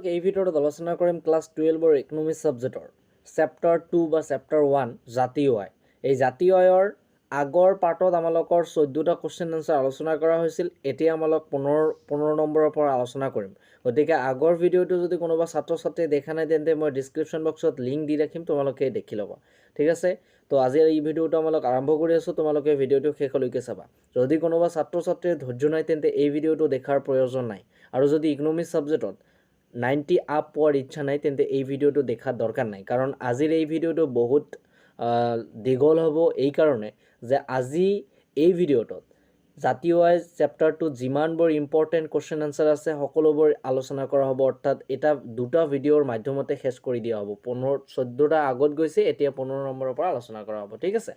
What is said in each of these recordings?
তোমালোক এই ভিডিঅ'ত আলোচনা কৰিম ক্লাছ টুৱেলভৰ ইকনমিক্স ছাবজেক্টৰ চেপ্টাৰ টু বা চেপ্টাৰ ওৱান জাতীয় আয়। এই জাতীয় আয়ৰ আগৰ পাৰ্টত আমালোকৰ চৈধ্যটা কুৱেশ্যন এনচাৰ আলোচনা কৰা হৈছিল। এতিয়া আমালোক পোন্ধৰ পোন্ধৰ নম্বৰৰ পৰা আলোচনা কৰিম। গতিকে আগৰ ভিডিঅ'টো যদি কোনোবা ছাত্ৰ ছাত্ৰীয়ে দেখা নাই, তেন্তে মই ডিছক্ৰিপশ্যন বক্সত লিংক দি ৰাখিম, তোমালোকে দেখি ল'বা। ঠিক আছে? তো আজিৰ এই ভিডিঅ'টো আমালোক আৰম্ভ কৰি আছোঁ, তোমালোকে ভিডিঅ'টো শেষলৈকে চাবা। যদি কোনোবা ছাত্ৰ ছাত্ৰীৰ ধৈৰ্য নাই, তেন্তে এই ভিডিঅ'টো দেখাৰ প্ৰয়োজন নাই। আৰু যদি ইকনমিক্স ছাবজেক্টত নাইণ্টি আপ পোৱাৰ ইচ্ছা নাই, তেন্তে এই ভিডিঅ'টো দেখাৰ দৰকাৰ নাই। কাৰণ আজিৰ এই ভিডিঅ'টো বহুত দীঘল হ'ব এইকাৰণে যে আজি এই ভিডিঅ'টোত জাতীয় আয় চেপ্টাৰটোত যিমানবোৰ ইম্পৰ্টেণ্ট কুৱেশ্যন আনচাৰ আছে, সকলোবোৰ আলোচনা কৰা হ'ব। অৰ্থাৎ এটা, দুটা ভিডিঅ'ৰ মাধ্যমতে শেষ কৰি দিয়া হ'ব। পোন্ধৰ, চৈধ্যটা আগত গৈছে, এতিয়া পোন্ধৰ নম্বৰৰ পৰা আলোচনা কৰা হ'ব, ঠিক আছে?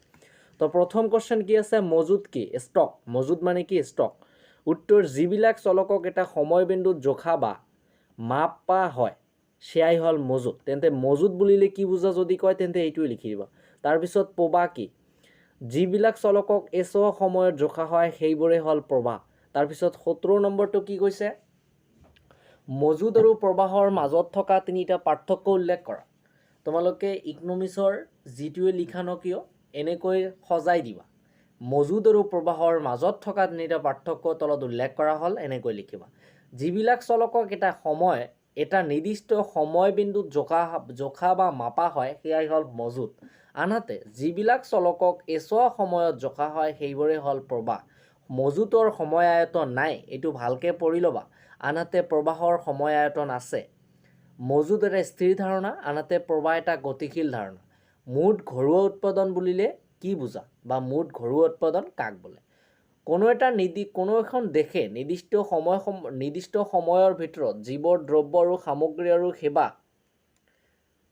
তো প্ৰথম কুৱেশ্যন কি আছে? মজুত কি? ষ্টক মজুত মানে কি? ষ্টক উত্তৰ, যিবিলাক চলকক এটা সময়বিন্দুত জোখা বা মাপা হয়। সেয়াই হ'ল মজুত। তেন্তে মজুত বুলিলে কি বুজা যদি কয়, তেন্তে এইটোৱে লিখি দিবা। তাৰপিছত প্ৰবাহ কি? যিবিলাক চলকক এচ সময়ত জোখা হয়, সেইবোৰে হ'ল প্ৰবাহ তাৰপিছত সত্তৰ নম্বৰটো কি কৈছে? মজুদ আৰু প্ৰবাহৰ মাজত থকা তিনিটা পাৰ্থক্য উল্লেখ কৰা। তোমালোকে ইকনমিক্সৰ যিটোৱে লিখা ন কিয়, এনেকৈ সজাই দিবা। মজুদ আৰু প্ৰবাহৰ মাজত থকা তিনিটা পাৰ্থক্য তলত উল্লেখ কৰা হ'ল, এনেকৈ লিখিবা। যিবিলাক চলকক এটা সময় এটা নিৰ্দিষ্ট সময়বিন্দুত জোখা জোখা বা মাপা হয় সেয়াই হ'ল মজুদ আনহাতে যিবিলাক চলকক এচোৱা সময়ত জোখা হয় সেইবোৰে হ'ল প্ৰবাহ। মজুতৰ সময় আয়তন নাই এইটো ভালকৈ পঢ়ি ল'বা। আনহাতে প্ৰবাহৰ সময় আয়তন আছে। মজুদ এটা স্থিৰ ধাৰণা আনহাতে প্ৰবাহ এটা গতিশীল ধাৰণা। মুঠ ঘৰুৱা উৎপাদন বুলিলে কি বুজা? বা মুঠ ঘৰুৱা উৎপাদন কাক বোলে? কোনো এটা নিৰ্দি কোনো এখন দেশে নিৰ্দিষ্ট সময় সম- নিৰ্দিষ্ট সময়ৰ ভিতৰত যিবোৰ দ্ৰব্য আৰু সামগ্ৰী আৰু সেৱা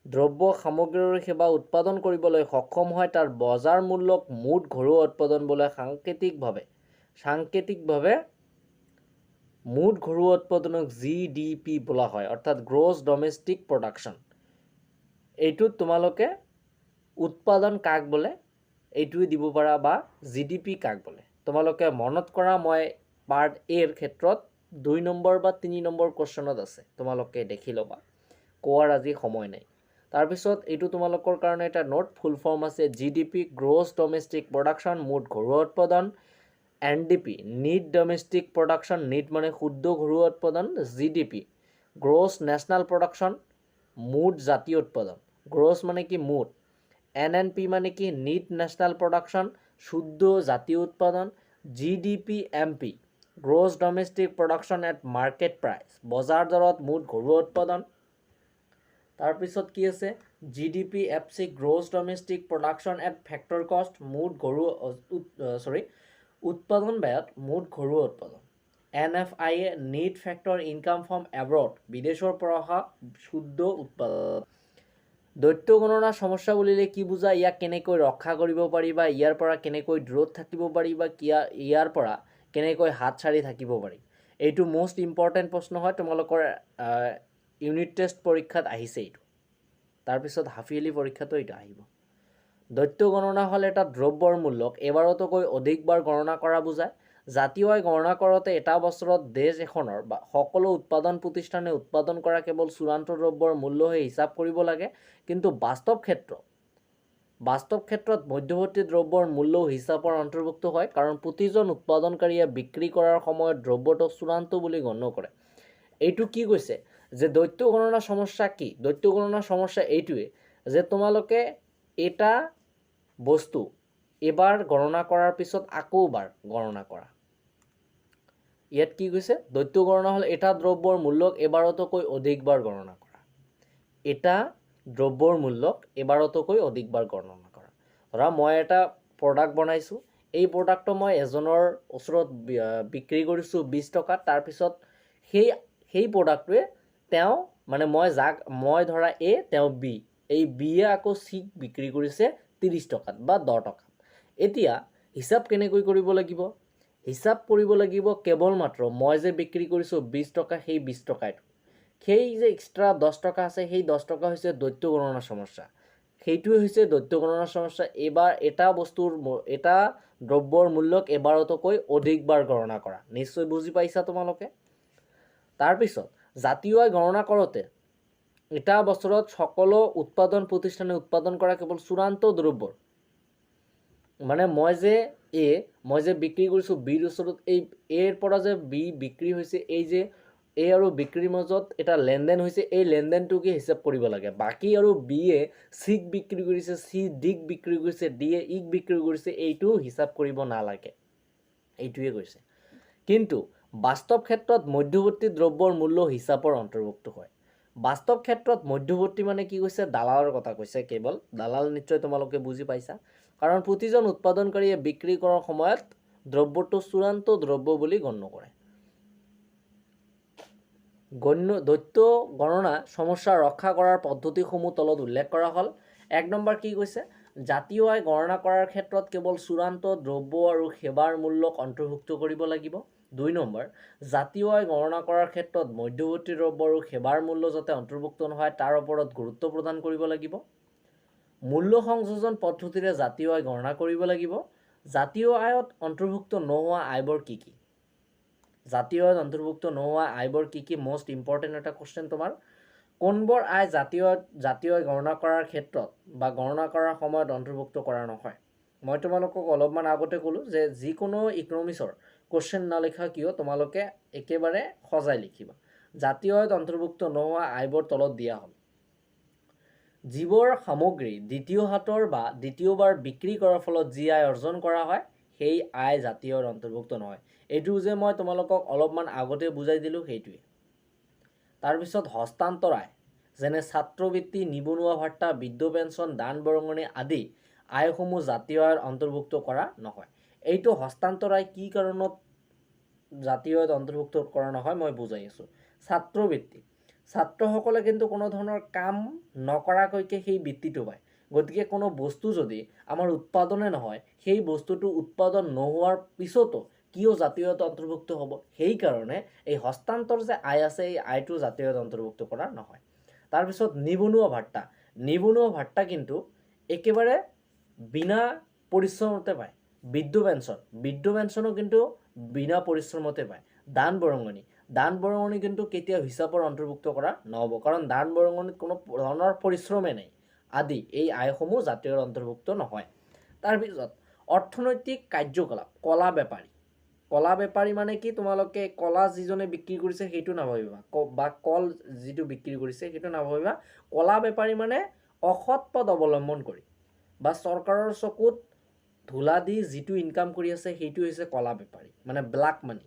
দ্ৰব্য সামগ্ৰী আৰু সেৱা উৎপাদন কৰিবলৈ সক্ষম হয় তাৰ বজাৰ মূল্যক মুঠ ঘৰুৱা উৎপাদন বোলে সাংকেতিকভাৱে সাংকেতিকভাৱে মুঠ ঘৰুৱা উৎপাদনক জি ডি পি বোলা হয় অৰ্থাৎ গ্ৰছ ডমেষ্টিক প্ৰডাকশ্যন এইটোত তোমালোকে উৎপাদন কাক বোলে এইটোৱে দিব পাৰা বা জি ডি পি কাক বোলে। তোমালোকে মনত কৰা মই পাৰ্ট এৰ ক্ষেত্ৰত দুই নম্বৰ বা তিনি নম্বৰ কুৱেশ্যনত আছে, তোমালোকে দেখি ল'বা। কোৱাৰ আজি সময় নাই। তাৰপিছত এইটো তোমালোকৰ কাৰণে এটা নোট ফুল ফৰ্ম আছে G D P gross domestic production মুঠ ঘৰুৱা উৎপাদন N D P net domestic production net মানে শুদ্ধ ঘৰুৱা উৎপাদন G D P gross national production মুঠ জাতীয় উৎপাদন। গ্ৰছ মানে কি মুঠ? এন এন পি মানে কি নিট নেশ্যনেল প্ৰডাকশ্যন শুদ্ধ জাতীয় উৎপাদন G D P M P gross domestic production at market price বজাৰ দৰত মুঠ ঘৰুৱা উৎপাদন। তাৰপিছত কি আছে? G D P F C gross domestic production at factor cost মুঠ ঘৰুৱা চৰি উৎপাদন ব্যয়ত মুঠ ঘৰুৱা উৎপাদন। N F I A net factor income from abroad বিদেশৰ পৰা অহা শুদ্ধ উৎপাদন। দৈত্য গণনা সমস্যা বুলিলে কি বুজা? ইয়াক কেনেকৈ ৰক্ষা কৰিব পাৰি বা ইয়াৰ পৰা কেনেকৈ দূৰত থাকিব পাৰি বা কিয়া, ইয়াৰ পৰা কেনেকৈ হাত সাৰি থাকিব পাৰি? এইটো মষ্ট ইম্পৰ্টেণ্ট প্ৰশ্ন হয়, তোমালোকৰ ইউনিট টেষ্ট পৰীক্ষাত আহিছে এইটো। তাৰপিছত হাফ ইয়াৰলি পৰীক্ষাতো এইটো আহিব। দৈত্য গণনা হ'ল এটা দ্ৰব্যৰ মূল্যক, এবাৰতকৈ অধিকবাৰ গণনা কৰা বুজায়। জাতীয় গণনা কৰোঁতে এটা বছৰত দেশ এখনৰ বা সকলো উৎপাদন প্ৰতিষ্ঠানে উৎপাদন কৰা কেৱল চূড়ান্ত দ্ৰব্যৰ মূল্যহে হিচাপ কৰিব লাগে, কিন্তু বাস্তৱ ক্ষেত্ৰত বাস্তৱ ক্ষেত্ৰত মধ্যৱৰ্তী দ্ৰব্যৰ মূল্যও হিচাপৰ অন্তৰ্ভুক্ত হয়, কাৰণ প্ৰতিজন উৎপাদনকাৰীয়ে বিক্ৰী কৰাৰ সময়ত দ্ৰব্যটোক চূড়ান্ত বুলি গণ্য কৰে। এইটো কি কৈছে? যে দৈত্য গণনা সমস্যা কি? দৈত্য গণনা সমস্যা এইটোৱে যে তোমালোকে এটা বস্তু এবাৰ গণনা কৰাৰ পিছত আকৌ বাৰ গণনা কৰা। ইয়াত কি কৈছে? দৈত্য গণনা হ'ল এটা দ্ৰব্যৰ মূল্যক এবাৰতকৈ অধিকবাৰ গণনা কৰা। এটা দ্ৰব্যৰ মূল্যক এবাৰতকৈ অধিকবাৰ গণনা কৰা। ধৰা, মই এটা প্ৰডাক্ট বনাইছোঁ। এই প্ৰডাক্টটো মই এজনৰ ওচৰত বিক্ৰী কৰিছোঁ বিছ টকাত। তাৰপিছত সেই সেই প্ৰডাক্টটোৱে তেওঁ মানে মই যাক, মই ধৰা এ, তেওঁ বি। এই বিয়ে আকৌ চিক বিক্ৰী কৰিছে ত্ৰিছ টকাত বা দহ টকাত। এতিয়া হিচাপ কেনেকৈ কৰিব লাগিব? হিচাপ কৰিব লাগিব কেৱল মাত্ৰ মই যে বিক্ৰী কৰিছোঁ বিছ টকা, সেই বিছ টকাইটো। সেই যে এক্সট্ৰা দহ টকা আছে, সেই দহ টকা হৈছে দৈত্য গণনা সমস্যা। সেইটোৱে হৈছে দৈত্য গণনা সমস্যা। এইবাৰ এটা বস্তুৰ এটা দ্ৰব্যৰ মূল্যক এবাৰতকৈ অধিকবাৰ গণনা কৰা। নিশ্চয় বুজি পাইছা তোমালোকে? তাৰপিছত জাতীয় গণনা কৰোঁতে এটা বছৰত সকলো উৎপাদন প্ৰতিষ্ঠানে উৎপাদন কৰা কেৱল চূড়ান্ত দ্ৰব্যৰ। মানে মই যে এ, মই যে বিক্ৰী কৰিছোঁ বিৰ ওচৰত, এই, এৰ পৰা যে বি বিক্ৰী হৈছে, এই যে এ আৰু বিক্ৰীৰ মাজত এটা লেনদেন হৈছে, এই লেনদেনটোকে হিচাপ কৰিব লাগে। বাকী আৰু বিয়ে চিক বিক্ৰী কৰিছে, চি ডিক বিক্ৰী কৰিছে ডিয়ে ইক বিক্ৰী কৰিছে, এইটো হিচাপ কৰিব নালাগে। এইটোৱে কৈছে। কিন্তু বাস্তৱ ক্ষেত্ৰত মধ্যৱৰ্তী দ্ৰব্যৰ মূল্য হিচাপৰ অন্তৰ্ভুক্ত হয়। বাস্তৱ ক্ষেত্ৰত মধ্যৱৰ্তী মানে কি কৈছে? দালালৰ কথা কৈছে কেৱল। দালাল নিশ্চয় তোমালোকে বুজি পাইছা। কাৰণ প্ৰতিজন উৎপাদনকাৰীয়ে বিক্ৰী কৰাৰ সময়ত দ্ৰব্যটো চূড়ান্ত দ্ৰব্য বুলি গণ্য কৰে। গণ্য দৈত্য গণনা সমস্যা ৰক্ষা কৰাৰ পদ্ধতিসমূহ তলত উল্লেখ কৰা হ'ল। এক নম্বৰ কি কৈছে? জাতীয় আয় গণনা কৰাৰ ক্ষেত্ৰত কেৱল চূড়ান্ত দ্ৰব্য আৰু সেৱাৰ মূল্যক অন্তৰ্ভুক্ত কৰিব লাগিব। দুই নম্বৰ, জাতীয় আয় গণনা কৰাৰ ক্ষেত্ৰত মধ্যৱৰ্তী দ্ৰব্য আৰু সেৱাৰ মূল্য যাতে অন্তৰ্ভুক্ত নহয়, তাৰ ওপৰত গুৰুত্ব প্ৰদান কৰিব লাগিব। মূল্য সংযোজন পদ্ধতিৰে জাতীয় আয় গণনা কৰিব লাগিব। জাতীয় আয়ত অন্তৰ্ভুক্ত নোহোৱা আয়বোৰ কি কি? জাতীয় আয়ত অন্তৰ্ভুক্ত নোহোৱা আয়বোৰ কি কি? মষ্ট ইম্পৰ্টেণ্ট এটা কুৱেশ্যন তোমাৰ। কোনবোৰ আয় জাতীয় জাতীয় আয় গণনা কৰাৰ ক্ষেত্ৰত বা গণনা কৰাৰ সময়ত অন্তৰ্ভুক্ত কৰা নহয়? মই তোমালোকক অলপমান আগতে ক'লোঁ যে যিকোনো ইকনমিক্সৰ কুৱেশ্যন নালিখা কিয় তোমালোকে একেবাৰে সজাই লিখিবা। জাতীয় আয়ত অন্তৰ্ভুক্ত নোহোৱা আয়বোৰ তলত দিয়া হ'ল। যিবোৰ সামগ্ৰী দ্বিতীয় হাতৰ বা দ্বিতীয়বাৰ বিক্ৰী কৰাৰ ফলত যি আয় অৰ্জন কৰা হয় সেই আয় জাতীয় আয়ৰ অন্তৰ্ভুক্ত নহয়। এইটো যে মই তোমালোকক অলপমান আগতে বুজাই দিলোঁ সেইটোৱে। তাৰপিছত হস্তান্তৰ আয় যেনে ছাত্ৰবৃত্তি নিবনুৱা ভাত্তা বৃদ্ধ পেঞ্চন দান বৰঙণি আদি আয়সমূহ জাতীয় আয়ৰ অন্তৰ্ভুক্ত কৰা নহয়। এইটো হস্তান্তৰ আয় কি কাৰণত জাতীয় আয়ত অন্তৰ্ভুক্ত কৰা নহয় মই বুজাই আছোঁ। ছাত্ৰবৃত্তি ছাত্ৰসকলে কিন্তু কোনো ধৰণৰ কাম নকৰাকৈকে সেই বৃত্তিটো পায়। গতিকে কোনো বস্তু যদি আমাৰ উৎপাদনে নহয়, সেই বস্তুটো উৎপাদন নোহোৱাৰ পিছতো কিয় জাতীয়ত অন্তৰ্ভুক্ত হ'ব? সেইকাৰণে এই হস্তান্তৰ যে আয় আছে, এই আয়টো জাতীয়ত অন্তৰ্ভুক্ত কৰা নহয়। তাৰপিছত নিবনুৱা ভাত্তা নিবনুৱা ভাত্তা কিন্তু একেবাৰে বিনা পৰিশ্ৰমতে পায়। বৃদ্ধ পেঞ্চন। বৃদ্ধ পেঞ্চনো কিন্তু বিনা পৰিশ্ৰমতে পায়। দান বৰঙণি। দান বৰঙণি কিন্তু কেতিয়াও হিচাপৰ অন্তৰ্ভুক্ত কৰা নহ'ব। কাৰণ দান বৰঙণিত কোনো ধৰণৰ পৰিশ্ৰমে নাই আদি এই আয়সমূহ জাতীয়ৰ অন্তৰ্ভুক্ত নহয়। তাৰপিছত অৰ্থনৈতিক কাৰ্যকলাপ কলা বেপাৰী। কলা বেপাৰী মানে কি? তোমালোকে কলা যিজনে বিক্ৰী কৰিছে সেইটো নাভাবিবা। ক- বা কল যিটো বিক্ৰী কৰিছে সেইটো নাভাবিবা। কলা বেপাৰী মানে অসৎ পথ অৱলম্বন কৰি বা চৰকাৰৰ চকুত ধূলা দি যিটো ইনকাম কৰি আছে সেইটো হৈছে কলা বেপাৰী মানে ব্লাক মানি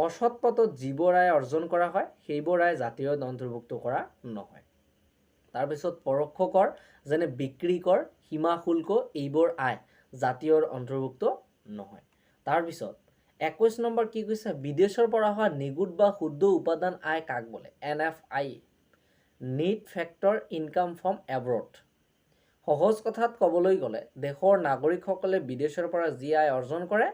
অসৎ পথত যিবোৰ আয় অৰ্জন কৰা হয় সেইবোৰ আয় জাতীয় অন্তৰ্ভুক্ত কৰা নহয়। তাৰপিছত পৰোক্ষ কৰ, যেনে বিক্ৰী কৰ, সীমা শুল্ক, এইবোৰ আয় জাতীয়ৰ অন্তৰ্ভুক্ত নহয়। তাৰপিছত একৈছ নম্বৰ কি কৈছে? বিদেশৰ পৰা অহা নিগুদ বা শুদ্ধ উপাদান আয় কাক বোলে? N F I net factor income from abroad সহজ কথাত ক'বলৈ গ'লে, দেশৰ নাগৰিকসকলে বিদেশৰ পৰা যি আয় অৰ্জন কৰে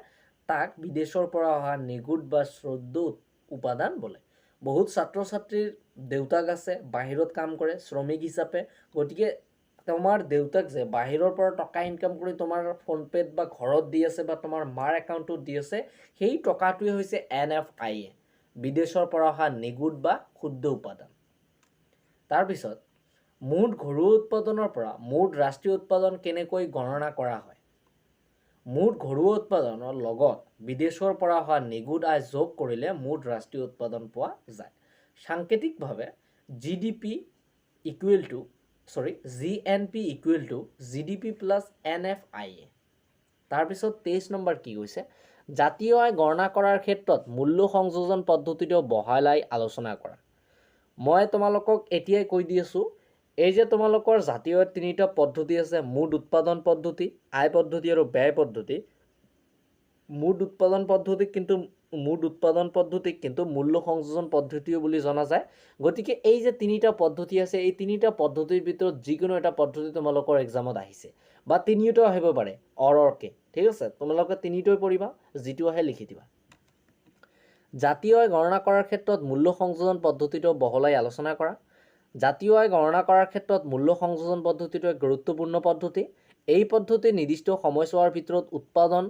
তাক বিদেশৰ পৰা অহা নিগুদ বা শ্ৰদ্ধ উপাদান বোলে। বহুত ছাত্ৰ ছাত্ৰীৰ দেউতাক আছে, বাহিৰত কাম কৰে, শ্ৰমিক হিচাপে। গতিকে তোমাৰ দেউতাক যে বাহিৰৰ পৰা টকা ইনকাম কৰি তোমাৰ ফোনপে'ত বা ঘৰত দি আছে বা তোমাৰ মাৰ একাউণ্টত দি আছে, সেই টকাটোৱে হৈছে এন এফ আই এ, বিদেশৰ পৰা অহা নিগুদ বা শুদ্ধ উপাদান। তাৰপিছত, মুঠ ঘৰুৱা উৎপাদনৰ পৰা মুঠ ৰাষ্ট্ৰীয় উৎপাদন কেনেকৈ গণনা কৰা হয়? মুঠ ঘৰুৱা উৎপাদনৰ লগত বিদেশৰ পৰা অহা নিগুদ আয় যোগ কৰিলে মুঠ ৰাষ্ট্ৰীয় উৎপাদন পোৱা যায়। সাংকেতিকভাৱে G D P equal to sorry G N P equal to G D P plus N F I A তাৰপিছত তেইছ নম্বৰ কি কৈছে? জাতীয় আয় গণনা কৰাৰ ক্ষেত্ৰত মূল্য সংযোজন পদ্ধতিটো বহলাই আলোচনা কৰা। মই তোমালোকক এতিয়াই কৈ দি আছোঁ এই যে তোমালোকৰ জাতীয় তিনিটা পদ্ধতি আছে মুঠ উৎপাদন পদ্ধতি, আয় পদ্ধতি আৰু ব্যয় পদ্ধতি মুঠ উৎপাদন পদ্ধতিক কিন্তু মুঠ উৎপাদন পদ্ধতিক কিন্তু মূল্য সংযোজন পদ্ধতিও বুলি জনা যায়। গতিকে এই যে তিনিটা পদ্ধতি আছে, এই তিনিটা পদ্ধতিৰ ভিতৰত যিকোনো এটা পদ্ধতি তোমালোকৰ এক্সামত আহিছে। বা তিনিওটাও আহিব পাৰে, অৰ, অৰকে। ঠিক আছে? তোমালোকে তিনিটোৱে পঢ়িবা, যিটো আহে লিখি দিবা। জাতীয় গণনা কৰাৰ ক্ষেত্ৰত মূল্য সংযোজন পদ্ধতিটো বহলাই আলোচনা কৰা। জাতীয় আয় গণনা কৰাৰ ক্ষেত্ৰত মূল্য সংযোজন পদ্ধতিটো এক গুৰুত্বপূৰ্ণ পদ্ধতি। এই পদ্ধতি নিৰ্দিষ্ট সময়ছোৱাৰ ভিতৰত উৎপাদন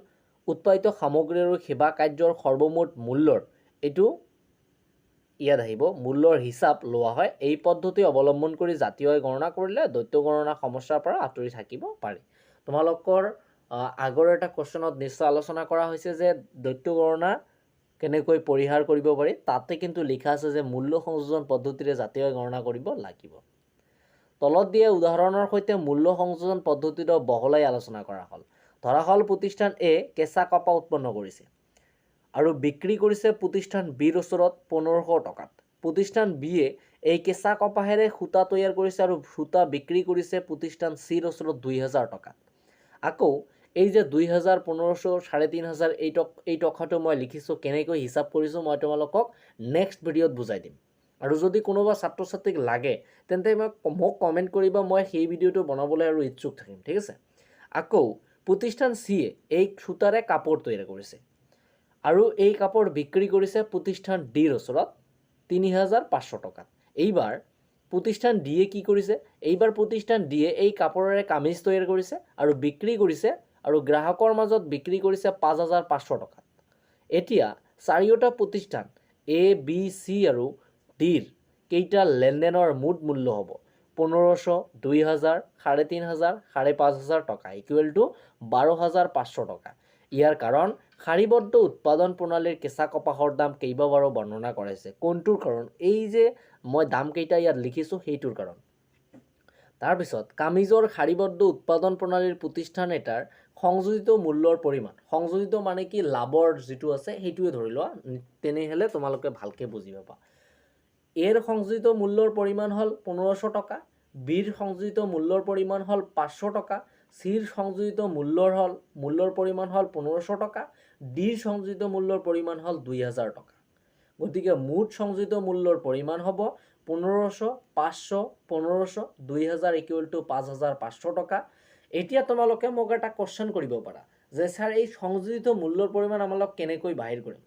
উৎপাদিত সামগ্ৰী আৰু সেৱা কাৰ্যৰ সৰ্বমুঠ মূল্যৰ এইটো ইয়াত আহিব মূল্যৰ হিচাপ লোৱা হয়। এই পদ্ধতি অৱলম্বন কৰি জাতীয় আয় গণনা কৰিলে দ্বৈত গণনা সমস্যাৰ পৰা আঁতৰি থাকিব পাৰি। তোমালোকৰ আগৰ এটা কুৱেশ্যনত নিশ্চয় আলোচনা কৰা হৈছে যে দ্বৈত গণনা কেনেকৈ পৰিহাৰ কৰিব পাৰি, তাতে কিন্তু লিখা আছে যে মূল্য সংযোজন পদ্ধতিৰে জাতীয় গণনা কৰিব লাগিব। তলত দিয়া উদাহৰণৰ সৈতে মূল্য সংযোজন পদ্ধতিটো বহলাই আলোচনা কৰা হ'ল। ধৰা হ'ল প্ৰতিষ্ঠান এ কেঁচা কপাহ উৎপন্ন কৰিছে আৰু বিক্ৰী কৰিছে প্ৰতিষ্ঠান বিৰ ওচৰত পোন্ধৰশ টকাত। প্ৰতিষ্ঠান বিয়ে এই কেঁচা কপাহেৰে সূতা তৈয়াৰ কৰিছে আৰু সূতা বিক্ৰী কৰিছে প্ৰতিষ্ঠান চিৰ ওচৰত দুই হাজাৰ টকাত। আকৌ এই যে দুই হাজাৰ পোন্ধৰশ চাৰে তিনি হাজাৰ এই টক, এই টকাটো মই লিখিছোঁ, কেনেকৈ হিচাপ কৰিছোঁ মই তোমালোকক নেক্সট ভিডিঅ'ত বুজাই দিম। আৰু যদি কোনোবা ছাত্ৰ ছাত্ৰীক লাগে, তেন্তে মই মোক কমেণ্ট কৰিবা, মই সেই ভিডিঅ'টো বনাবলৈ আৰু ইচ্ছুক থাকিম, ঠিক আছে? আকৌ, প্ৰতিষ্ঠান চিয়ে এই সূতাৰে কাপোৰ তৈয়াৰ কৰিছে। আৰু এই কাপোৰ বিক্ৰী কৰিছে প্ৰতিষ্ঠান ডিৰ ওচৰত তিনি হাজাৰ পাঁচশো টকাত। এইবাৰ প্ৰতিষ্ঠান ডিয়ে কি কৰিছে? এইবাৰ প্ৰতিষ্ঠান ডিয়ে এই কাপোৰেৰে কামিজ তৈয়াৰ কৰিছে আৰু বিক্ৰী কৰিছে আৰু গ্ৰাহকৰ মাজত বিক্ৰী কৰিছে পাঁচ হাজাৰ পাঁচশো টকাত। এতিয়া চাৰিওটা প্ৰতিষ্ঠান এ বি চি আৰু ডিৰ কেইটা লেনদেনৰ মুঠ মূল্য হ'ব? পোন্ধৰশ দুই হাজাৰ চাৰে তিনি হাজাৰ চাৰে পাঁচ হাজাৰ টকা ইকুৱেল টু বাৰ হাজাৰ পাঁচশো টকা। ইয়াৰ কাৰণ শাৰীবদ্ধ উৎপাদন প্ৰণালীৰ কেঁচা কপাহৰ দাম কেইবাবাৰো বৰ্ণনা কৰাইছে। কোনটোৰ কাৰণ? এই যে মই দামকেইটা ইয়াত লিখিছোঁ, সেইটোৰ কাৰণ। তাৰপিছত, কামিজৰ শাৰীবদ্ধ উৎপাদন প্ৰণালীৰ প্ৰতিষ্ঠান এটাৰ সংযোজিত মূল্যৰ পৰিমাণ। সংযোজিত মানে কি লাভৰ যিটো আছে, সেইটোৱে ধৰি লোৱা, তেনেহ'লে তোমালোকে ভালকৈ বুজি পাবা। এৰ সংযোজিত মূল্যৰ পৰিমাণ হ'ল পোন্ধৰশ টকা, বিৰ সংযোজিত মূল্যৰ পৰিমাণ হ'ল পাঁচশো টকা, চিৰ সংযোজিত মূল্যৰ হ'ল, মূল্যৰ পৰিমাণ হ'ল পোন্ধৰশ টকা, ডিৰ সংযোজিত মূল্যৰ পৰিমাণ হ'ল দুই হাজাৰ টকা। গতিকে মুঠ সংযোজিত মূল্যৰ পৰিমাণ হ'ব পোন্ধৰশ, পাঁচশো, পোন্ধৰশ, দুই হাজাৰ ইকুৱেল টু পাঁচ হাজাৰ পাঁচশো টকা এতিয়া তোমালোকে মোক এটা কুৱেশ্যন কৰিব পাৰা, যে ছাৰ এই সংযোজিত মূল্যৰ পৰিমাণ আমালোক কেনেকৈ বাহিৰ কৰিম?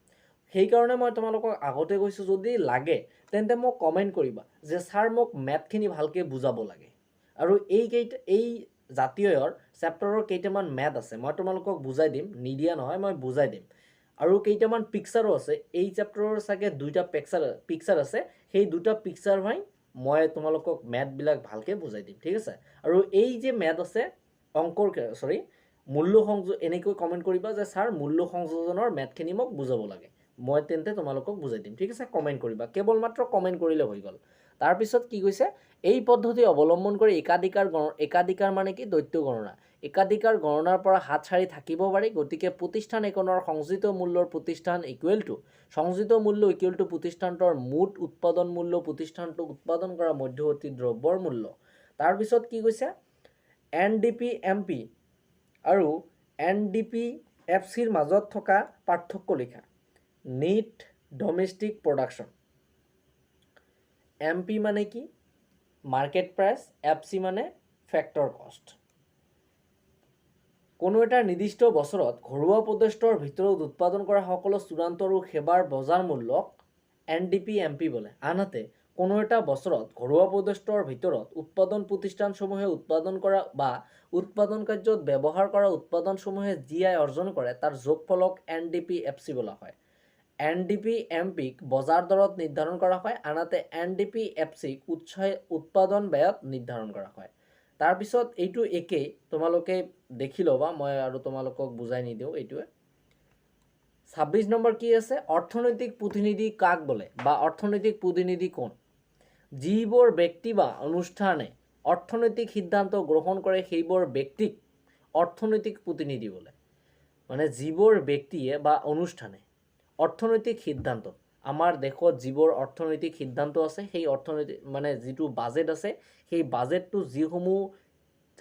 সেইকাৰণে মই তোমালোকক আগতে কৈছোঁ, যদি লাগে, তেন্তে মোক কমেণ্ট কৰিবা, যে ছাৰ মোক মেথখিনি ভালকৈ বুজাব লাগে। আৰু এইকেইটা এই জাতীয়ৰ চেপ্টাৰৰ কেইটামান মেথ আছে, মই তোমালোকক বুজাই দিম, নিদিয়া নহয়, মই বুজাই দিম। আৰু কেইটামান পিকচাৰো আছে, এই চেপ্টাৰৰ চাগে দুইটা পিকচাৰ পিকচাৰ আছে, সেই দুটা পিকচাৰ ভাই মই তোমালোকক মেথবিলাক ভালকৈ বুজাই দিম, ঠিক আছে? আৰু এই যে মেথ আছে অংকৰ চৰি মূল্য সংযোগ এনেকৈ কমেণ্ট কৰিবা যে, ছাৰ মূল্য সংযোজনৰ মেথখিনি মোক বুজাব লাগে। মই তেন্তে তোমালোকক বুজাই দিম। ঠিক আছে কমেণ্ট কৰিবা। কেৱল মাত্ৰ কমেণ্ট কৰিলে হৈ গ'ল। তাৰপিছত কি কৈছে? এই পদ্ধতি অৱলম্বন কৰি একাধিকাৰ গণ, একাধিকাৰ মানে কি? দৈত্য গণনা। একাধিকাৰ গণনাৰ পৰা হাত সাৰি থাকিব পাৰি, গতিকে প্ৰতিষ্ঠান এখনৰ সংযোজিত মূল্যৰ প্ৰতিষ্ঠান ইকুৱেল টু সংযোজিত মূল্য ইকুৱেল টু প্ৰতিষ্ঠানটোৰ মুঠ উৎপাদন মূল্য, প্ৰতিষ্ঠানটোক উৎপাদন কৰা মধ্যৱৰ্তী দ্ৰব্যৰ মূল্য। তাৰপিছত কি কৈছে? N D P, M P আৰু এন ডি পি, এফ চিৰ মাজত থকা পাৰ্থক্য লিখা। Net domestic production. M P মানে কি? মাৰ্কেট প্ৰাইচ, এফ চি মানে ফেক্টৰ কষ্ট। কোনো এটা নিৰ্দিষ্ট বছৰত ঘৰুৱা প্ৰদেশৰ ভিতৰত উৎপাদন কৰা সকলো চূড়ান্ত আৰু সেৱাৰ বজাৰ মূল্যক N D P, M P বোলে। আনহাতে কোনো এটা বছৰত ঘৰুৱা প্ৰদেশৰ ভিতৰত উৎপাদন প্ৰতিষ্ঠানসমূহে উৎপাদন কৰা বা উৎপাদন কাৰ্যত ব্যৱহাৰ কৰা উৎপাদনসমূহে যি আয় অৰ্জন কৰে, তাৰ যোগফলক N D P F C বোলা হয়। এন ডি পি এম পিক বজাৰ দৰত নিৰ্ধাৰণ কৰা হয়, আনহাতে এন ডি পি এফ চিক উৎসাহ উৎপাদন ব্যয়ত নিৰ্ধাৰণ কৰা হয়। তাৰপিছত এইটো একেই, তোমালোকে দেখি ল'বা, মই আৰু তোমালোকক বুজাই নিদিওঁ এইটোৱে। ছাব্বিছ নম্বৰ কি আছে? অৰ্থনৈতিক প্ৰতিনিধি কাক বোলে বা অৰ্থনৈতিক প্ৰতিনিধি কোন? যিবোৰ ব্যক্তি বা অনুষ্ঠানে অৰ্থনৈতিক সিদ্ধান্ত গ্ৰহণ কৰে, সেইবোৰ ব্যক্তিক অৰ্থনৈতিক প্ৰতিনিধি বোলে মানে যিবোৰ ব্যক্তিয়ে বা অনুষ্ঠানে অৰ্থনৈতিক সিদ্ধান্ত, আমাৰ দেশত যিবোৰ অৰ্থনৈতিক সিদ্ধান্ত আছে, সেই অৰ্থনৈতিক মানে যিটো বাজেট আছে, সেই বাজেটটো যিসমূহ,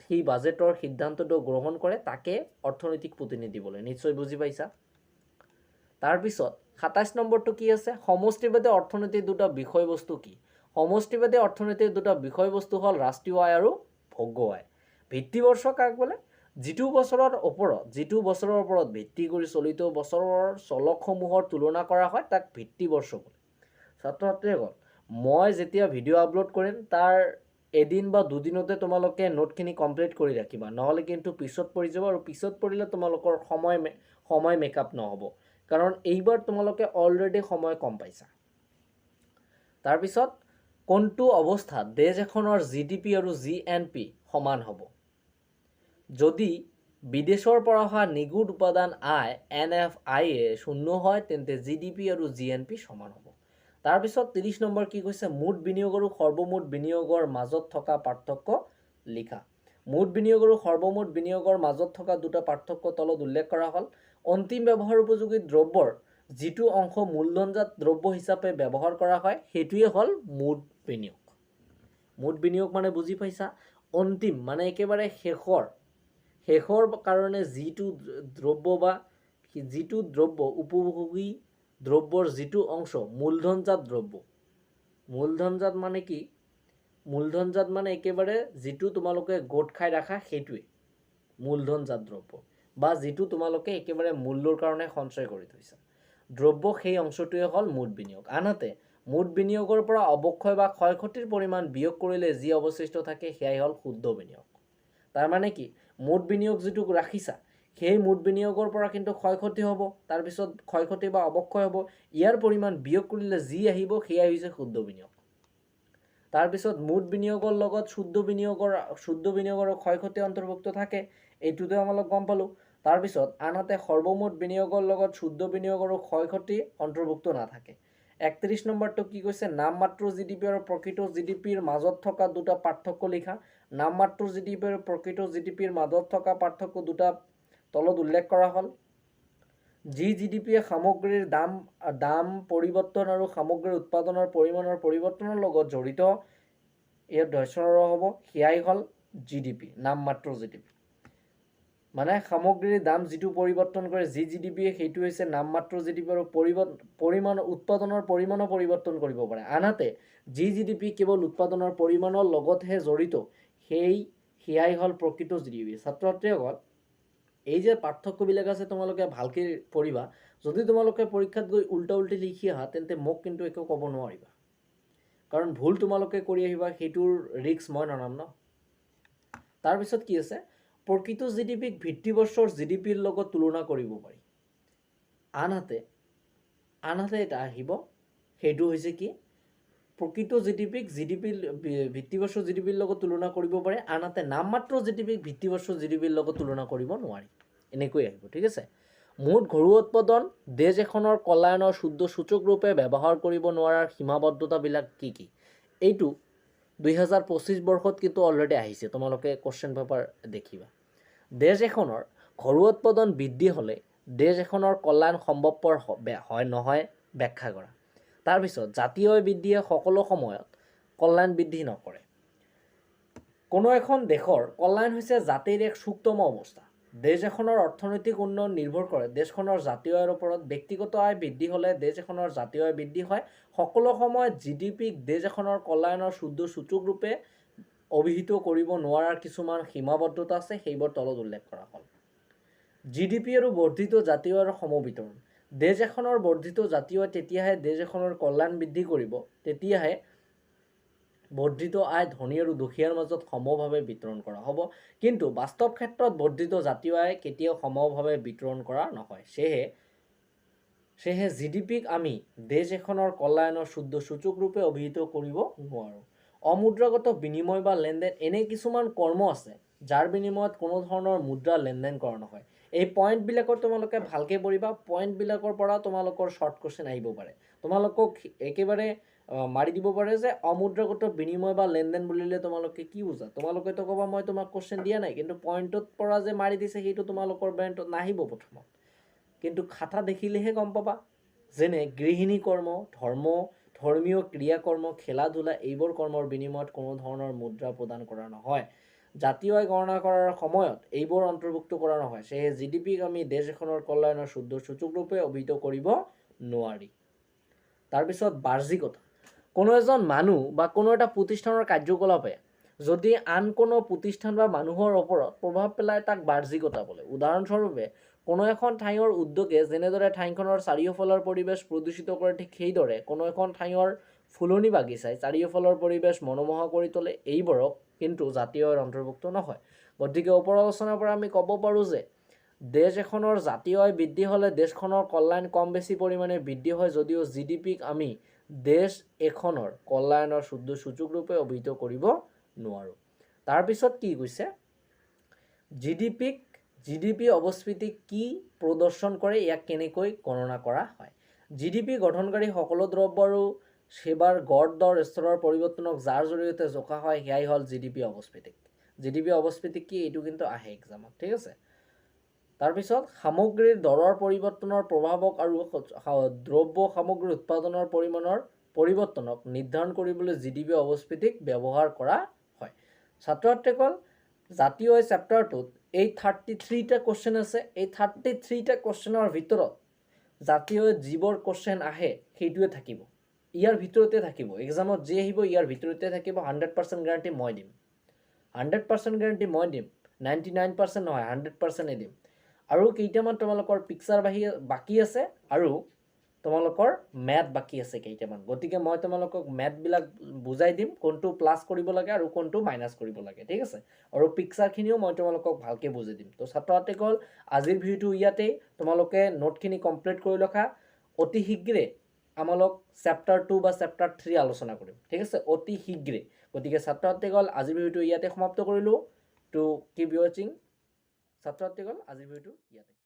সেই বাজেটৰ সিদ্ধান্তটো গ্ৰহণ কৰে, তাকে অৰ্থনৈতিক প্ৰতিনিধি বোলে নিশ্চয় বুজি পাইছা? তাৰপিছত, সাতাইছ নম্বৰটো কি আছে? সমষ্টিবাদী অৰ্থনীতিৰ দুটা বিষয়বস্তু কি? সমষ্টিবাদী অৰ্থনীতিৰ দুটা বিষয়বস্তু হ'ল ৰাষ্ট্ৰীয় আয় আৰু ভোগ্য আয়। ভিত্তিবৰ্ষ কাক বোলে? যিটো বছৰৰ ওপৰত, যিটো বছৰৰ ওপৰত ভিত্তি কৰি চলিত বছৰৰ চলকসমূহৰ তুলনা কৰা হয়, তাক ভিত্তিবৰ্ষ বোলে। ছাত্ৰ ছাত্ৰীসকল মই যেতিয়া ভিডিঅ' আপলোড কৰিম, তাৰ এদিন বা দুদিনতে তোমালোকে নোটখিনি কমপ্লিট কৰি ৰাখিবা। নহ'লে কিন্তু পিছত পৰি যাব আৰু পিছত পৰিলে তোমালোকৰ সময় সময় মেকআপ নহ'ব। কাৰণ এইবাৰ তোমালোকে অলৰেডি সময় কম পাইছা। তাৰপিছত কোনটো অৱস্থাত দেশ এখনৰ জি ডি পি আৰু জি এন পি সমান হ'ব? যদি বিদেশৰ পৰা অহা নিগুদ উপাদান I, N, F, I, A শূন্য হয়, তেন্তে জি ডি পি আৰু জি এন পি সমান হ'ব। তাৰপিছত ত্ৰিছ নম্বৰ কি কৈছে? মুঠ বিনিয়োগ আৰু সৰ্বমুঠ বিনিয়োগৰ মাজত থকা পাৰ্থক্য লিখা। মুঠ বিনিয়োগ আৰু সৰ্বমুঠ বিনিয়োগৰ মাজত থকা দুটা পাৰ্থক্য তলত উল্লেখ কৰা হ'ল। অন্তিম ব্যৱহাৰ উপযোগী দ্ৰব্যৰ যিটো অংশ মূলধনজাত দ্ৰব্য হিচাপে ব্যৱহাৰ কৰা হয় সেইটোৱে হ'ল মুঠ বিনিয়োগ। মুঠ বিনিয়োগ মানে বুজি পাইছা? অন্তিম মানে একেবাৰে শেষৰ। শেষৰ কাৰণে যিটো দ্ৰব্য বা যিটো দ্ৰব্য উপভোগী দ্ৰব্যৰ যিটো অংশ মূলধনজাত দ্ৰব্য। মূলধনজাত মানে কি? মূলধনজাত মানে একেবাৰে যিটো তোমালোকে গোট খাই ৰাখা সেইটোৱে। মূলধনজাত দ্ৰব্য। বা যিটো তোমালোকে একেবাৰে মূল্যৰ কাৰণে সঞ্চয় কৰি থৈছা। দ্ৰব্য সেই অংশটোৱে হ'ল মুঠ বিনিয়োগ। আনহাতে, মুঠ বিনিয়োগৰ পৰা অৱক্ষয় বা ক্ষয় ক্ষতিৰ পৰিমাণ বিয়োগ কৰিলে যি অৱশিষ্ট থাকে সেয়াই হ'ল শুদ্ধ বিনিয়োগ। তাৰমানে কি? মুঠ বিনিয়োগ যিটো ৰাখিছা, সেই মুঠ বিনিয়োগৰ পৰা কিন্তু ক্ষয় ক্ষতি হ'ব তাৰপিছত ক্ষয় ক্ষতি বা অৱক্ষয় হ'ব, ইয়াৰ পৰিমাণ বিয়োগ কৰিলে যি আহিব, সেয়াই হৈছে শুদ্ধ বিনিয়োগ। তাৰপিছত মুঠ বিনিয়োগৰ লগত শুদ্ধ বিনিয়োগৰ শুদ্ধ বিনিয়োগৰ ক্ষয় ক্ষতি অন্তৰ্ভুক্ত থাকে, এইটোতে আমালোক গম পালোঁ। তাৰপিছত আনহাতে সৰ্বমুঠ বিনিয়োগৰ লগত শুদ্ধ বিনিয়োগ আৰু ক্ষয় ক্ষতি অন্তৰ্ভুক্ত নাথাকে। একত্ৰিছ নম্বৰটো কি কৈছে? নামমাত্ৰ জি ডি পি আৰু প্ৰকৃত জি ডি পিৰ মাজত থকা দুটা পাৰ্থক্য লিখা। নামমাত্ৰ জি ডি পি আৰু প্ৰকৃত জি ডি পিৰ মাজত থকা পাৰ্থক্য দুটা তলত উল্লেখ কৰা হ'ল। যি জি ডি পিয়ে সামগ্ৰীৰ দাম দাম পৰিৱৰ্তন আৰু সামগ্ৰীৰ উৎপাদনৰ পৰিমাণৰ পৰিৱৰ্তনৰ লগত জড়িত, ইয়াত ধৈৰ্যৰ হ'ব, সেয়াই হ'ল জি ডি পি নামমাত্ৰ জি ডি পি মানে সামগ্ৰীৰ দাম যিটো পৰিৱৰ্তন কৰে যি জি ডি পিয়ে সেইটো হৈছে নামমাত্ৰ জি ডি পি আৰু পৰিৱৰ্তন পৰিমাণ উৎপাদনৰ পৰিমাণো পৰিৱৰ্তন কৰিব পাৰে। আনহাতে জি ডি পি কেৱল উৎপাদনৰ পৰিমাণৰ লগতহে জড়িত সেই সেয়াই হ'ল প্ৰকৃত জি ডি পি ছাত্ৰ ছাত্ৰীসকল এই যে পাৰ্থক্যবিলাক আছে তোমালোকে ভালকৈ পঢ়িবা যদি তোমালোকে পৰীক্ষাত গৈ উল্টা উল্টি লিখি আহা তেন্তে মোক কিন্তু একো ক'ব নোৱাৰিবা। কাৰণ ভুল তোমালোকে কৰি আহিবা সেইটোৰ ৰিস্ক মই নল'ম ন। তাৰপিছত কি আছে? প্ৰকৃত জি ডি পিক ভিত্তিবৰ্ষৰ জি ডি পিৰ লগত তুলনা কৰিব পাৰি। আনহাতে আনহাতে এটা আহিব, সেইটো হৈছে কি? প্ৰকৃত জি ডি পিক জি ডি পিৰ ভিত্তিবৰ্ষৰ জি লগত তুলনা কৰিব পাৰে, আনহাতে নামমাত্ৰ জি ডি পিক জি ডি পিৰ লগত তুলনা কৰিব নোৱাৰি। এনেকৈ আহিব, ঠিক আছে? মুঠ ঘৰুৱা উৎপাদন, দেশ এখনৰ কল্যাণৰ শুদ্ধ সূচক ৰূপে ব্যৱহাৰ কৰিব নোৱাৰাৰ সীমাবদ্ধতাবিলাক কি কি? এইটো দুহেজাৰ পঁচিছ বৰ্ষত কিন্তু অলৰেডি আহিছে, তোমালোকে কুৱেশ্যন পেপাৰ দেখিবা। দেশ এখনৰ ঘৰুৱা উৎপাদন বৃদ্ধি হ'লে দেশ এখনৰ কল্যাণ সম্ভৱপৰ হয়, নহয় ব্যাখ্যা কৰা। তাৰপিছত জাতীয় বৃদ্ধিয়ে সকলো সময়ত কল্যাণ বৃদ্ধি নকৰে। কোনো এখন দেশৰ কল্যাণ হৈছে জাতিৰ এক সুক্তম অৱস্থা। দেশ এখনৰ অৰ্থনৈতিক উন্নয়ন নিৰ্ভৰ কৰে। দেশখনৰ জাতীয় আয়ৰ ওপৰত ব্যক্তিগত আয় বৃদ্ধি হ'লে দেশ এখনৰ জাতীয় আয় বৃদ্ধি হয়। সকলো সময়ত জি ডি পিক দেশ এখনৰ কল্যাণৰ শুদ্ধ সূচক ৰূপে অভিহিত কৰিব নোৱাৰাৰ কিছুমান সীমাবদ্ধতা আছে সেইবোৰ তলত উল্লেখ কৰা হ'ল। জি ডি পি আৰু বৰ্ধিত জাতীয় আয়ৰ সমবিতৰণ দেশ এখনৰ বৰ্ধিত জাতীয় তেতিয়াহে দেশ এখনৰ কল্যাণ বৃদ্ধি কৰিব তেতিয়াহে বৰ্ধিত আয় ধনী আৰু দুখীয়াৰ মাজত সমভাৱে বিতৰণ কৰা হ'ব। কিন্তু বাস্তৱ ক্ষেত্ৰত বৰ্ধিত জাতীয় আয় কেতিয়াও সমভাৱে বিতৰণ কৰা নহয়। সেয়েহে সেয়েহে জি ডি পিক আমি দেশ এখনৰ কল্যাণৰ শুদ্ধ সূচক ৰূপে অভিহিত কৰিব নোৱাৰোঁ। অমুদ্ৰাগত বিনিময় বা লেনদেন এনে কিছুমান কৰ্ম আছে যাৰ বিনিময়ত কোনো ধৰণৰ মুদ্ৰা লেনদেন কৰা নহয়। এই পইণ্টবিলাকৰ তোমালোকে ভালকৈ পঢ়িবা। পইণ্টবিলাকৰ পৰা তোমালোকৰ শ্বৰ্ট কুৱেশ্যন আহিব পাৰে। তোমালোকক একেবাৰে মাৰি দিব পাৰে যে অমুদ্ৰাগত বিনিময় বা লেনদেন বুলিলে তোমালোকে কি বুজা? তোমালোকেতো ক'বা মই তোমাক কুৱেশ্যন দিয়া নাই। কিন্তু পইণ্টত পৰা যে মাৰি দিছে সেইটো তোমালোকৰ ব্ৰেইনটোত নাহিব প্ৰথমত। কিন্তু খাতা দেখিলেহে গম পাবা। যেনে গৃহিণী কৰ্ম ধৰ্ম ধৰ্মীয় ক্ৰিয়াকৰ্ম খেলা ধূলা এইবোৰ কৰ্মৰ বিনিময়ত কোনো ধৰণৰ মুদ্ৰা প্ৰদান কৰা নহয়। জাতীয় আয় গণনা কৰাৰ সময়ত এইবোৰ অন্তৰ্ভুক্ত কৰা নহয়। সেয়েহে জি ডি পিক আমি দেশ এখনৰ কল্যাণৰ শুদ্ধ সূচক ৰূপে অভিহিত কৰিব নোৱাৰি। তাৰপিছত বাহ্যিকতা। কোনো এজন মানুহ বা কোনো এটা প্ৰতিষ্ঠানৰ কাৰ্যকলাপে যদি আন কোনো প্ৰতিষ্ঠান বা মানুহৰ ওপৰত প্ৰভাৱ পেলায়, তাক বাহ্যিকতা বোলে। উদাহৰণস্বৰূপে কোনো এখন ঠাইৰ উদ্যোগে যেনেদৰে ঠাইখনৰ চাৰিওফালৰ পৰিৱেশ প্ৰদূষিত কৰে ঠিক সেইদৰে কোনো এখন ঠাইৰ ফুলনি বাগিচাই চাৰিওফালৰ পৰিৱেশ মনোমোহা কৰি তোলে এইবোৰক কিন্তু জাতীয় অন্তৰ্ভুক্ত নহয়। গতিকে ওপৰ আলোচনাৰ পৰা আমি ক'ব পাৰোঁ যে দেশ এখনৰ জাতীয় আয় বৃদ্ধি হ'লে দেশখনৰ কল্যাণ কম বেছি পৰিমাণে বৃদ্ধি হয় যদিও জি ডি পিক আমি দেশ এখনৰ কল্যাণৰ শুদ্ধ সূচক ৰূপে অভিহিত কৰিব নোৱাৰোঁ। তাৰপিছত কি কৈছে? জি ডি পিক জি ডি পি অৱস্ফীতি কি প্ৰদৰ্শন কৰে ইয়াক কেনেকৈ গণনা কৰা হয়? জি ডি পি গঠনকাৰী সকলো দ্ৰব্য আৰু সেৱাৰ গড় দৰ স্তৰৰ পৰিৱৰ্তনক যাৰ জৰিয়তে জোখা হয়, সেয়াই হ'ল জি ডি পি অৱস্ফীতি কি এইটো কিন্তু আহে এক্সামত ঠিক আছে? তাৰপিছত, সামগ্ৰীৰ দৰৰ পৰিৱৰ্তনৰ প্ৰভাৱক আৰু দ্ৰব্য সামগ্ৰী উৎপাদনৰ পৰিমাণৰ পৰিৱৰ্তনক নিৰ্ধাৰণ কৰিবলৈ জি ডি পি অৱস্ফীতিক ব্যৱহাৰ কৰা হয়। ছাত্ৰ ছাত্ৰীসকল জাতীয় এই চেপ্টাৰটোত এই থাৰ্টি থ্ৰীটা কুৱেশ্যন আছে। এই থাৰ্টি থ্ৰীটা কুৱেশ্যনৰ ভিতৰত জাতীয় যিবোৰ কুৱেশ্যন আহে, সেইটোৱে থাকিব। ইয়াৰ ভিতৰতে থাকিব। এক্সামত যি আহিব, ইয়াৰ ভিতৰতে থাকিব। হাণ্ড্ৰেড পাৰ্চেণ্ট গেৰাণ্টি মই দিম। হাণ্ড্ৰেড পাৰ্চেণ্ট গেৰাণ্টি মই দিম। নাইণ্টি নাইন পাৰ্চেণ্ট নহয় হাণ্ড্ৰেড পাৰ্চেণ্টেই দিম। আৰু কেইটামান তোমালোকৰ পিকচাৰ বাহি বাকী আছে। আৰু তোমালোকৰ মেথ বাকী আছে কেইটামান। গতিকে মই তোমালোকক মেথবিলাক বুজাই দিম, কোনটো প্লাছ কৰিব লাগে আৰু কোনটো মাইনাছ কৰিব লাগে, ঠিক আছে? আৰু পিকচাৰখিনিও মই তোমালোকক ভালকৈ বুজাই দিম। তো ছাত্ৰ ছাত্ৰীসকল আজিৰ ভিডিঅ'টো ইয়াতেই। তোমালোকে নোটখিনি কমপ্লিট কৰি ৰখা। অতি শীঘ্ৰে আমালোক চেপ্টাৰ টু বা চেপ্টাৰ থ্ৰী আলোচনা কৰিম, ঠিক আছে? অতি শীঘ্ৰে। গতিকে ছাত্ৰ ছাত্ৰীসকল আজিৰ ভিডিঅ'টো ইয়াতে সমাপ্ত কৰিলোঁ। টু কিপ ৱাচিং ছাত্ৰ ছাত্ৰীসকল আজিৰ ভিডিঅ'টো ইয়াতে